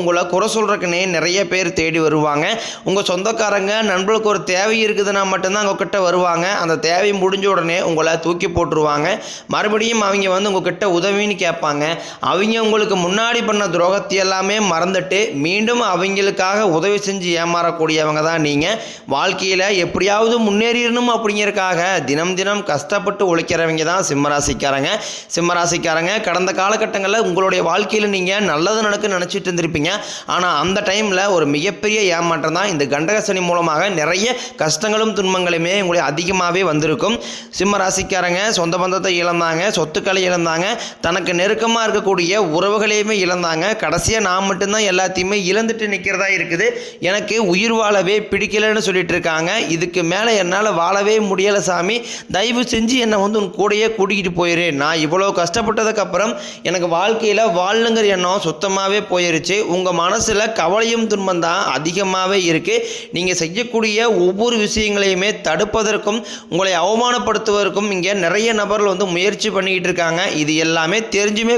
உங்களை குறை சொல்கிறக்குனே நிறைய பேர் தேடி வருவாங்க. உங்கள் சொந்தக்காரங்க நண்பர்களுக்கு ஒரு தேவை இருக்குதுன்னா மட்டும்தான் உங்ககிட்ட வருவாங்க. அந்த தேவை முடிஞ்ச உடனே உங்களை தூக்கி போட்டுருவாங்க. மறுபடியும் அவங்க வந்து உங்ககிட்ட உதவின்னு கேட்பாங்க. அவங்க உங்களுக்கு முன்னாடி பண்ண துரோகத்தை எல்லாமே மறந்துட்டு மீண்டும் அவங்களுக்காக உதவி செஞ்சு ஏமாறக்கூடியவங்க தான் நீங்கள் வாழ்க்கையில் எப்படியாவது முன்னேறிடணும் அப்படிங்கிறதுக்காக தினம் தினம் கஷ்டப்பட்டு உழைக்கிறவங்க தான் சிம்மராசிக்காரங்க. சிம்மராசிக்காரங்க கடந்த காலகட்டங்களில் உங்களுடைய வாழ்க்கையில் நீங்கள் நல்லது நடக்குன்னு நினச்சிட்டு இருந்திருப்பீங்க. ஆனால் அந்த டைமில் ஒரு மிகப்பெரிய ஏமாற்றம் தான் இந்த கண்டகசனி மூலமாக நிறைய கஷ்டங்களும் துன்பங்களுமே உங்களுக்கு அதிகமாகவே வந்திருக்கும். சிம்ம ராசிக்காரங்க சொந்த பந்தத்தை இழந்தாங்க சொத்துக்களை இழந்தாங்க தனக்கு நெருக்கமாக இருக்கக்கூடிய உறவுகளையுமே இழந்தாங்க. கடைசியாக நான் மட்டும்தான் எல்லாத்தையுமே இழந்துட்டு நிற்கிறதா இருக்குது. எனக்கு உயிர் வாழவே பிடிக்கலைன்னு சொல்லிட்டு இருக்காங்க. இதுக்கு மேலே என்னால் வாழவே முடியலை சாமி. தயவு செஞ்சு என்னை வந்து உன் கூடயே கூட்டிகிட்டு போயிரு. நான் இவ்வளோ கஷ்டப்பட்டதுக்கப்புறம் எனக்கு வாழ்க்கையில் வாழணுங்கிற எண்ணம் சுத்தமாகவே போயிருச்சு. உங்கள் மனசில் கவலையும் துன்பம் தான் அதிகமாகவே இருக்குது நீங்கள் செய்யக்கூடிய ஒவ்வொரு விஷயங்களையுமே தடுப்பதற்கும் உங்களை அவமானப்படுத்துவதற்கும் இங்கே நிறைய நபர்கள் வந்து முயற்சி பண்ணிக்கிட்டு இருக்காங்க. இது எல்லாமே தெரிஞ்சுமே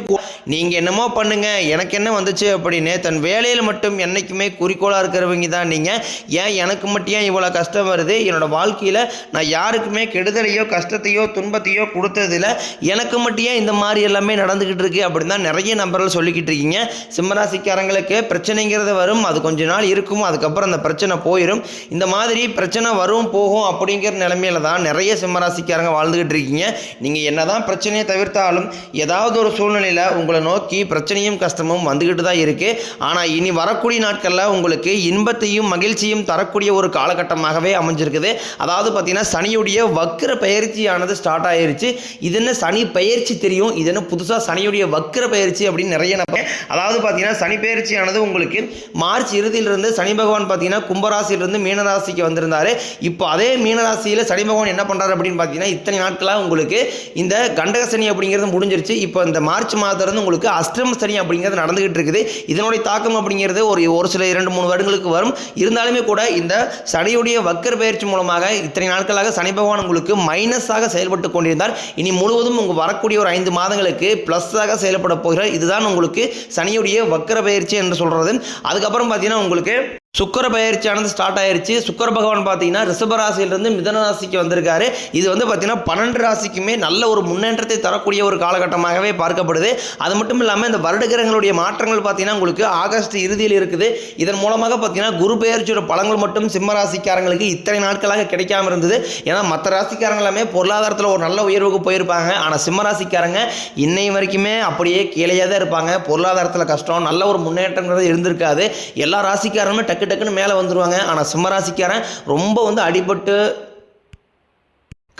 நீங்கள் என்னமோ பண்ணுங்கள் எனக்கு என்ன வந்துச்சு அப்படின்னு தன் வேலையில் மட்டும் என்றைக்குமே குறிக்கோளாக இருக்கிறவங்க தான் நீங்கள் ஏன் எனக்கு மட்டும் ஏன் இவ்வளோ கஷ்டம் வருது? என்னோடய வாழ்க்கையில் நான் யாருக்குமே கெடுதலையோ கஷ்டத்தையோ துன்பத்தையோ கொடுத்ததில்ல. எனக்கு மட்டும் ஏன் இந்த மாதிரி எல்லாமே நடந்துக்கிட்டு இருக்கு அப்படின்னு தான் நிறைய நபர்கள் சொல்லிக்கிட்டு இருக்கீங்க. சிம்மராசிக்காரங்களுக்கு பிரச்சனைங்கிறது வரும் அது கொஞ்ச நாள் இருக்கும் அதுக்கப்புறம் அந்த பிரச்சனை போயிடும் இந்த மாதிரி பிரச்சனை வரும் போகும் அப்படிங்கிற நிலைமையில தான் நிறைய சிம்மராசிக்காரங்க வாழ்ந்துக்கிட்டு இருக்கீங்க. நீங்கள் என்னதான் பிரச்சனையை தவிர்த்தாலும் ஏதாவது ஒரு சூழ்நிலையில் உங்களை நோக்கி பிரச்சனையும் கஷ்டமும் வந்துக்கிட்டு தான் இருக்குது ஆனால் இனி வரக்கூடிய நாட்களில் உங்களுக்கு இன்பத்தையும் மகிழ்ச்சியும் தரக்கூடிய ஒரு காலகட்டமாகவே அமைஞ்சிருக்குது. அதாவது பார்த்தீங்கன்னா சனியுடைய வக்ர பயிற்சியானது ஸ்டார்ட் ஆயிருச்சு. இது என்ன சனி பயிற்சி தெரியும்? இது என்ன புதுசாக சனியுடைய வக்கிர பயிற்சி அப்படின்னு நிறைய நம்ப அதாவது பார்த்தீங்கன்னா சனி பயிற்சியானது உங்களுக்கு மார்ச் இறுதியிலிருந்து சனி பகவான் பார்த்தீங்கன்னா கும்பராசியிலிருந்து மீனராசிக்கு வந்திருந்தார். இப்போ அதே மீனராசியில் சனி பகவான் என்ன பண்ணுறாரு அப்படின்னு பார்த்தீங்கன்னா இத்தனை நாட்களாக உங்களுக்கு இந்த கண்டக சனி அப்படிங்கிறது முடிஞ்சிருச்சு. இப்போ இந்த மார்ச் மாதத்துலேருந்து உங்களுக்கு அஷ்டம சனி அப்படிங்கிறது நடந்துகிட்டு இருக்குது. இதனுடைய தாக்கம் அப்படிங்கிறது ஒரு ஒரு சில இரண்டு மூணு வருடங்களுக்கு வரும். இருந்தாலுமே கூட இந்த சனியுடைய வக்கர் பயிற்சி மூலமாக இத்தனை நாட்களாக சனி பகவான் உங்களுக்கு மைனஸாக செயல்பட்டு கொண்டிருந்தார். இனி முழுவதும் உங்கள் வரக்கூடிய ஒரு ஐந்து மாதங்களுக்கு ப்ளஸ்ஸாக செயல்பட போகிறார். இதுதான் உங்களுக்கு சனியுடைய வக்கர பயிற்சி என்று சொல்கிறது அதுக்கப்புறம் பார்த்தீங்கன்னா உங்களுக்கு சுக்கர பயிற்சியானது ஸ்டார்ட் ஆயிருச்சு. சுக்கர பகவான் பார்த்தீங்கன்னா ரிஷபராசியிலிருந்து மிதன ராசிக்கு வந்திருக்காரு. இது வந்து பார்த்தீங்கன்னா பன்னெண்டு ராசிக்குமே நல்ல ஒரு முன்னேற்றத்தை தரக்கூடிய ஒரு காலகட்டமாகவே பார்க்கப்படுது. அது மட்டும் இல்லாமல் இந்த வருடகிரகங்களுடைய மாற்றங்கள் பார்த்தீங்கன்னா உங்களுக்கு ஆகஸ்ட் இறுதியில் இருக்குது. இதன் மூலமாக பார்த்தீங்கன்னா குரு பெயர்ச்சியோட பலன்கள் மட்டும் சிம்ம ராசிக்காரங்களுக்கு இத்தனை நாட்களாக கிடைக்காம இருந்தது. ஏன்னா மற்ற ராசிக்காரங்க எல்லாமே பொருளாதாரத்தில் ஒரு நல்ல உயர்வுக்கு போயிருப்பாங்க. ஆனால் சிம்ம ராசிக்காரங்க இன்னை வரைக்குமே அப்படியே கீழேயே தான் இருப்பாங்க. பொருளாதாரத்தில் கஷ்டம் நல்ல ஒரு முன்னேற்றங்கிறது இருந்திருக்காது. எல்லா ராசிக்காரங்களுமே டக்கு டக்குன்னு மேலே வந்துருவாங்க. ஆனால் சிம்மராசிக்காரன் ரொம்ப வந்து அடிபட்டு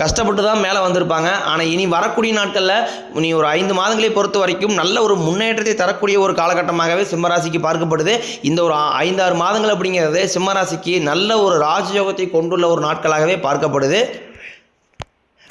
கஷ்டப்பட்டு தான் மேலே வந்திருப்பாங்க. ஆனால் இனி வரக்கூடிய நாட்களில் நீ ஒரு ஐந்து மாதங்களை பொறுத்த வரைக்கும் நல்ல ஒரு முன்னேற்றத்தை தரக்கூடிய ஒரு காலகட்டமாகவே சிம்மராசிக்கு பார்க்கப்படுது. இந்த ஒரு ஐந்தாறு மாதங்கள் அப்படிங்கிறது சிம்மராசிக்கு நல்ல ஒரு ராஜயோகத்தை கொண்டுள்ள ஒரு நாட்களாகவே பார்க்கப்படுது.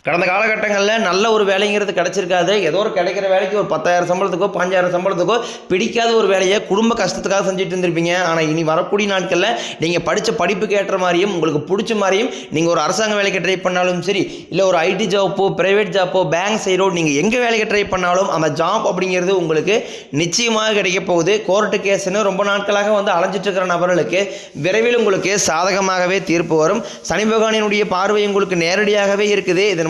கடந்த காலகட்டங்களில் நல்ல ஒரு வேலைங்கிறது கிடச்சிருக்காது. ஏதோ ஒரு கிடைக்கிற வேலைக்கு ஒரு பத்தாயிரம் சம்பளத்துக்கோ பாஞ்சாயிரம் சம்பளத்துக்கோ பிடிக்காத ஒரு வேலையை குடும்ப கஷ்டத்துக்காக செஞ்சுட்டு இருந்திருப்பீங்க. ஆனால் இனி வரக்கூடிய நாட்களில் நீங்கள் படித்த படிப்புக்கு ஏற்ற மாதிரியும் உங்களுக்கு பிடிச்ச மாதிரியும் நீங்கள் ஒரு அரசாங்க வேலைக்கு ட்ரை பண்ணாலும் சரி இல்லை ஒரு ஐடி ஜாப்போ ப்ரைவேட் ஜாப்போ பேங்க் சைடோ நீங்கள் எங்கே வேலைக்கு ட்ரை பண்ணாலும் அந்த ஜாப் அப்படிங்கிறது உங்களுக்கு நிச்சயமாக கிடைக்க போகுது. கோர்ட்டு கேஸ்னு ரொம்ப நாட்களாக வந்து அலைஞ்சிட்ருக்கிற நபர்களுக்கு விரைவில் உங்களுக்கு சாதகமாகவே தீர்ப்பு வரும். சனி பகவானினுடைய பார்வை உங்களுக்கு நேரடியாகவே இருக்குது. இதன்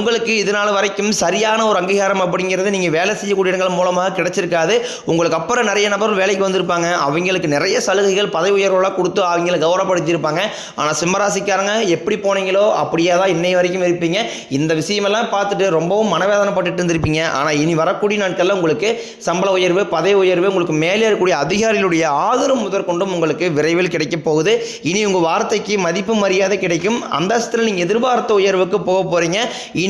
உங்களுக்கு இதனால் வரைக்கும் சரியான ஒரு அங்கீகாரம் அப்படிங்கிறது நீங்கள் வேலை செய்யக்கூடிய இடங்கள் மூலமாக கிடைச்சிருக்காது. உங்களுக்கு அப்புறம் நிறைய நபர் வேலைக்கு வந்திருப்பாங்க. அவங்களுக்கு நிறைய சலுகைகள் பதவி உயர்வுலாம் கொடுத்து அவங்கள கௌரவப்படுத்தியிருப்பாங்க. ஆனால் சிம்மராசிக்காரங்க எப்படி போனீங்களோ அப்படியே தான் இன்னை வரைக்கும் இருப்பீங்க. இந்த விஷயமெல்லாம் பார்த்துட்டு ரொம்பவும் மனவேதனைப்பட்டுட்டு இருந்திருப்பீங்க. ஆனால் இனி வரக்கூடிய நாட்களில் உங்களுக்கு சம்பள உயர்வு பதவி உயர்வு உங்களுக்கு மேலே இருக்கக்கூடிய அதிகாரிகளுடைய ஆதரவு முதற்கொண்டும் உங்களுக்கு விரைவில் கிடைக்க போகுது. இனி உங்கள் வார்த்தைக்கு மதிப்பு மரியாதை கிடைக்கும். அந்தஸ்தில் நீங்கள் எதிர்பார்த்த உயர்வுக்கு போக போகிறீங்க இனி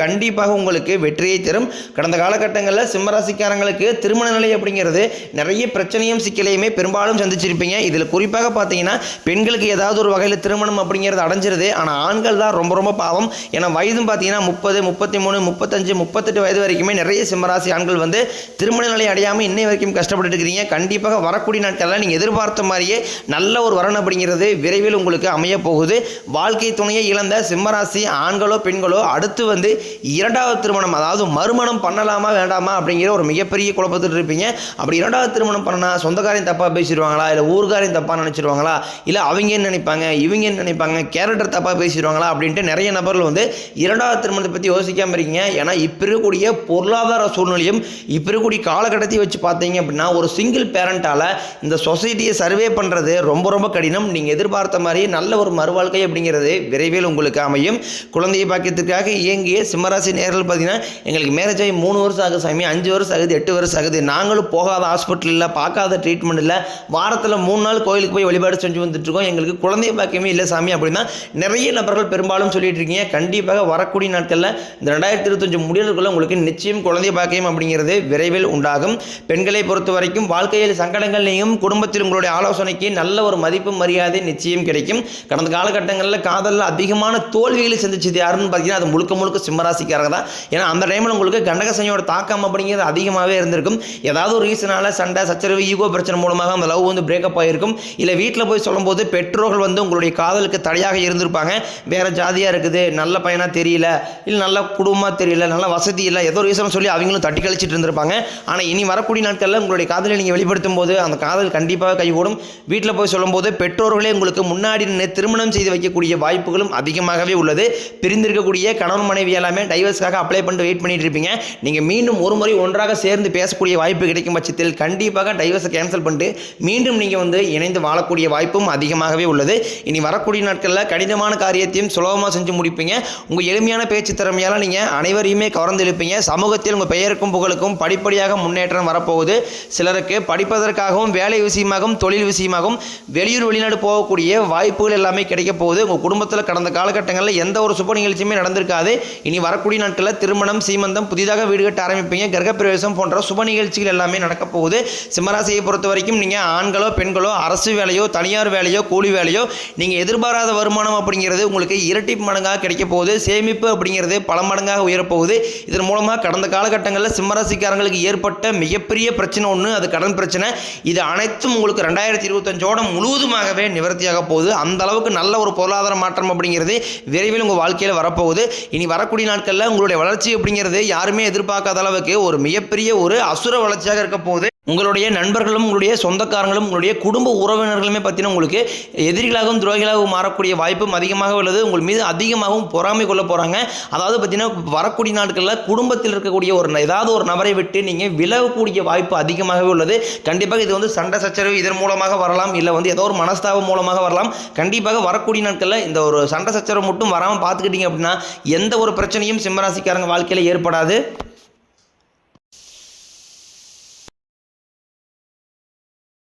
கண்டிப்பாக உங்களுக்கு வெற்றியை தரும். கடந்த காலகட்டங்களில் சிம்மராசிக்காரங்களுக்கு திருமண நிலை அப்படிங்கிறது நிறைய பிரச்சனையும் சிக்கலையுமே பெரும்பாலும் சந்திச்சிருப்பீங்க. இதில் குறிப்பாக பார்த்தீங்கன்னா பெண்களுக்கு ஏதாவது ஒரு வகையில் திருமணம் அப்படிங்கிறது அடைஞ்சிருது. ஆனால் ஆண்கள் தான் ரொம்ப ரொம்ப பாவம். ஏன்னா வயதும் பார்த்தீங்கன்னா முப்பது முப்பத்தி மூணு முப்பத்தஞ்சு முப்பத்தெட்டு வயது வரைக்குமே நிறைய சிம்மராசி ஆண்கள் வந்து திருமண நிலை அடையாமல் இன்னை வரைக்கும் கஷ்டப்பட்டு இருக்கிறீங்க. கண்டிப்பாக வரக்கூடிய நாட்களில் நீங்கள் எதிர்பார்த்த மாதிரியே நல்ல ஒரு வரன் அப்படிங்கிறது விரைவில் உங்களுக்கு அமைய போகுது. வாழ்க்கை துணையை இழந்த சிம்மராசி ஆண்களோ பெண்களோ அடுத்து வந்து இரண்டாவது திருமணம் அதாவது மறுமணம் பண்ணலாமா வேண்டாமா அப்படிங்கிற ஒரு மிகப்பெரிய குழப்பத்தில் இருப்பீங்க. அப்படி இரண்டாவது திருமணம் பண்ணால் சொந்தக்காரையும் தப்பாக பேசிடுவாங்களா? இல்லை ஊர்காரையும் தப்பாக நினச்சிடுவாங்களா இல்லை அவங்க என்ன நினைப்பாங்க? இவங்க என்ன நினைப்பாங்க? கேரக்டர் தப்பாக பேசிடுவாங்களா? அப்படின்ட்டு நிறைய நபர்கள் வந்து இரண்டாவது திருமணத்தை பற்றி யோசிக்காமல் இருக்கீங்க. ஏன்னா இப்போ இருக்கக்கூடிய பொருளாதார சூழ்நிலையும் இப்போ இருக்கக்கூடிய காலகட்டத்தை வச்சு பார்த்தீங்க அப்படின்னா ஒரு சிங்கிள் பேரண்ட்டால் இந்த சொசைட்டியை சர்வே பண்ணுறது ரொம்ப ரொம்ப கடினம். நீங்கள் எதிர்பார்த்த மாதிரி நல்ல ஒரு மறுவாழ்க்கை அப்படிங்கிறது விரைவில் உங்களுக்கு அமையும். குழந்தையை பாக்கியத்திற்காக இயங்கிய சிம்மராசி நேரில் பார்த்தீங்கன்னா எங்களுக்கு மேரேஜ் ஆகி மூணு வருஷம் ஆகுது சாமி அஞ்சு வருஷம் ஆகுது எட்டு வருஷம் ஆகுது. நாங்களும் போகாத ஹாஸ்பிட்டல் இல்லை பார்க்காத ட்ரீட்மெண்ட் இல்லை. வாரத்தில் மூணு நாள் கோயிலுக்கு போய் வழிபாடு செஞ்சு வந்துட்டுருக்கோம் எங்களுக்கு குழந்தை பாக்கியமே இல்லை சாமி அப்படின்னா நிறைய நபர்கள் பெரும்பாலும் சொல்லிட்டு இருக்கீங்க. கண்டிப்பாக வரக்கூடிய நாட்களில் இந்த ரெண்டாயிரத்தி இருபத்தஞ்சு முடியறதுக்குள்ள உங்களுக்கு நிச்சயம் குழந்தை பாக்கியம் அப்படிங்கிறது விரைவில் உண்டாகும். பெண்களை பொறுத்த வரைக்கும் வாழ்க்கையில் சங்கடங்கள்லையும் குடும்பத்தில் உங்களுடைய ஆலோசனைக்கு நல்ல ஒரு மதிப்பு மரியாதை நிச்சயம் கிடைக்கும். கடந்த காலகட்டங்களில் காதலில் அதிகமான தோல்விகளை சந்திச்சது யாருன்னு பார்த்தீங்கன்னா அது முழுக்க முழுக்க சிம்மராசிக்காரங்க தான். ஏன்னா அந்த டைமில் உங்களுக்கு கண்டகசனியோட தாக்கம் அப்படிங்கிறது அதிகமாகவே இருந்திருக்கும். ஏதாவது ஒரு ரீசனால் சண்டை சச்சரவு ஈகோ பிரச்சனை மூலமாக அந்த லவ் வந்து பிரேக்கப் ஆகிருக்கும் இல்லை வீட்டில் போய் சொல்லும்போது பெற்றோர்கள் வந்து உங்களுடைய காதலுக்கு தடையாக இருந்திருப்பாங்க. வேற ஜாதியாக இருக்குது நல்ல பையனாக தெரியல இல்லை நல்ல குடும்பமாக தெரியல நல்ல வசதி இல்லை ஏதோ ரீசன் சொல்லி அவங்களும் தட்டி கழிச்சிட்டு இருந்திருப்பாங்க. ஆனால் இனி வரக்கூடிய நாட்களில் உங்களுடைய காதலை நீங்கள் வெளிப்படுத்தும் போது அந்த காதல் கண்டிப்பாக கைகூடும். வீட்டில் போய் சொல்லும்போது பெற்றோர்களே உங்களுக்கு முன்னாடி நின்று திருமணம் செய்து வைக்கக்கூடிய வாய்ப்புகளும் அதிகமாகவே உள்ளது. பிரிந்திருக்கக்கூடிய கணவன் மனைவி எல்லாமே டைவர்ஸ்க்காக அப்ளை பண்ணிட்டு வெயிட் பண்ணிட்டு இருப்பீங்க. நீங்கள் மீண்டும் ஒரு முறை ஒன்றாக சேர்ந்து பேசக்கூடிய வாய்ப்பு கிடைக்கும் பட்சத்தில் கண்டிப்பாக டைவர்ஸை கேன்சல் பண்ணிட்டு மீண்டும் நீங்கள் வந்து இணைந்து வாழக்கூடிய வாய்ப்பும் அதிகமாகவே உள்ளது. இனி வரக்கூடிய நாட்களில் கடினமான காரியத்தையும் சுலபமாக செஞ்சு முடிப்பீங்க. உங்கள் எளிமையான பேச்சு திறமையால் நீங்கள் அனைவரையுமே கவர்ந்து இழுப்பீங்க. சமூகத்தில் உங்கள் பெயருக்கும் புகழுக்கும் படிப்படியாக முன்னேற்றம் வரப்போகுது. சிலருக்கு படிப்பதற்காகவும் வேலை விஷயமாகவும் தொழில் விஷயமாகவும் வெளியூர் வெளிநாடு போகக்கூடிய வாய்ப்புகள் எல்லாமே கிடைக்க போகுது. உங்கள் குடும்பத்தில் கடந்த காலகட்டங்களில் எந்த ஒரு சுப நிகழ்ச்சியுமே நடந்திருக்காது. இனி வரக்கூடிய நாட்களில் திருமணம் சீமந்தம் புதிதாக வீடு கட்ட ஆரம்பிப்பீங்க. கிரகப்பிரவேசம் போன்ற சுப நிகழ்ச்சிகள் எல்லாமே நடக்க போகுது. சிம்மராசியை பொறுத்த வரைக்கும் நீங்கள் ஆண்களோ பெண்களோ அரசு வேலையோ தனியார் வேலையோ கூலி வேலையோ நீங்கள் எதிர்பாராத வருமானம் அப்படிங்கிறது உங்களுக்கு இரட்டி மடங்காக கிடைக்க போகுது. சேமிப்பு அப்படிங்கிறது பல மடங்காக உயரப்போகுது. இதன் மூலமாக கடந்த காலகட்டங்களில் சிம்மராசிக்காரங்களுக்கு ஏற்பட்ட மிகப்பெரிய பிரச்சனை ஒன்று அது கடன் பிரச்சனை. இது அனைத்தும் உங்களுக்கு ரெண்டாயிரத்தி இருபத்தஞ்சோட முழுவதுமாகவே நிவர்த்தியாக போகுது. அந்த அளவுக்கு நல்ல ஒரு பொருளாதார மாற்றம் அப்படிங்கிறது விரைவில் உங்கள் வாழ்க்கையில் வரப்போகுது. இனி வரக்கூடிய நாட்களில் உங்களுடைய வளர்ச்சி அப்படிங்கிறது யாருமே எதிர்பார்க்காத அளவுக்கு ஒரு மிகப்பெரிய ஒரு அசுர வளர்ச்சியாக இருக்க போகுது. உங்களுடைய நண்பர்களும் உங்களுடைய சொந்தக்காரங்களும் உங்களுடைய குடும்ப உறவினர்களுமே பார்த்தீங்கன்னா உங்களுக்கு எதிரிகளாகவும் துரோகிகளாகவும் மாறக்கூடிய வாய்ப்பும் அதிகமாக உள்ளது. உங்கள் மீது அதிகமாகவும் பொறாமை கொள்ள போகிறாங்க அதாவது பார்த்தீங்கன்னா வரக்கூடிய நாட்களில் குடும்பத்தில் இருக்கக்கூடிய ஒரு ஏதாவது ஒரு நபரை விட்டு நீங்கள் விலகக்கூடிய வாய்ப்பு அதிகமாகவே உள்ளது. கண்டிப்பாக இது வந்து சண்டை சச்சரவு இதன் மூலமாக வரலாம். இல்லை வந்து ஏதோ ஒரு மனஸ்தாபம் மூலமாக வரலாம். கண்டிப்பாக வரக்கூடிய நாட்களில் இந்த ஒரு சண்டை சச்சரவு மட்டும் வராமல் பார்த்துக்கிட்டீங்க அப்படின்னா எந்த ஒரு பிரச்சனையும் சிம்மராசிக்காரங்க வாழ்க்கையில் ஏற்படாது.